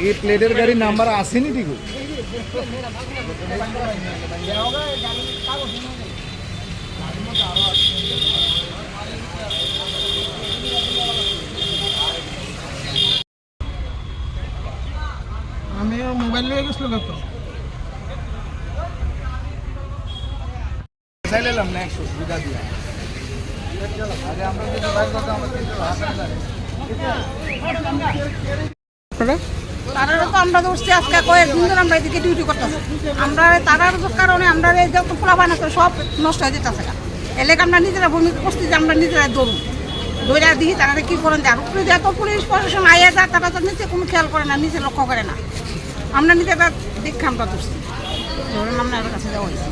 এই প্লেটের গাড়ির নাম্বার আসেনি ঠিক আমি মোবাইল নিয়ে গেছিল কত চাইলাম না একশো সুবিধা দিয়া। আমরা আজকে কয়েকদিন ধরে আমরা এদিকে ডিউটি করতেছি। আমরা তারার কারণে আমরা এই যত পোলা বানাতে সব নষ্ট হয়ে যেতেছে এলাকা আমরা নিজেরা ভূমিকা করছি আমরা নিজেরা দৌড়ুন দৌড়া দিই তারা কি করেন যার উপরে পুলিশ প্রশাসন আইয়া যায়, তারা তো নিচে কোনো খেয়াল করে না নিচে লক্ষ্য করে না। আমরা নিজেরা দেখে আমরা ধরছি। ধরুন আমরা কাছে যাওয়া হয়েছে।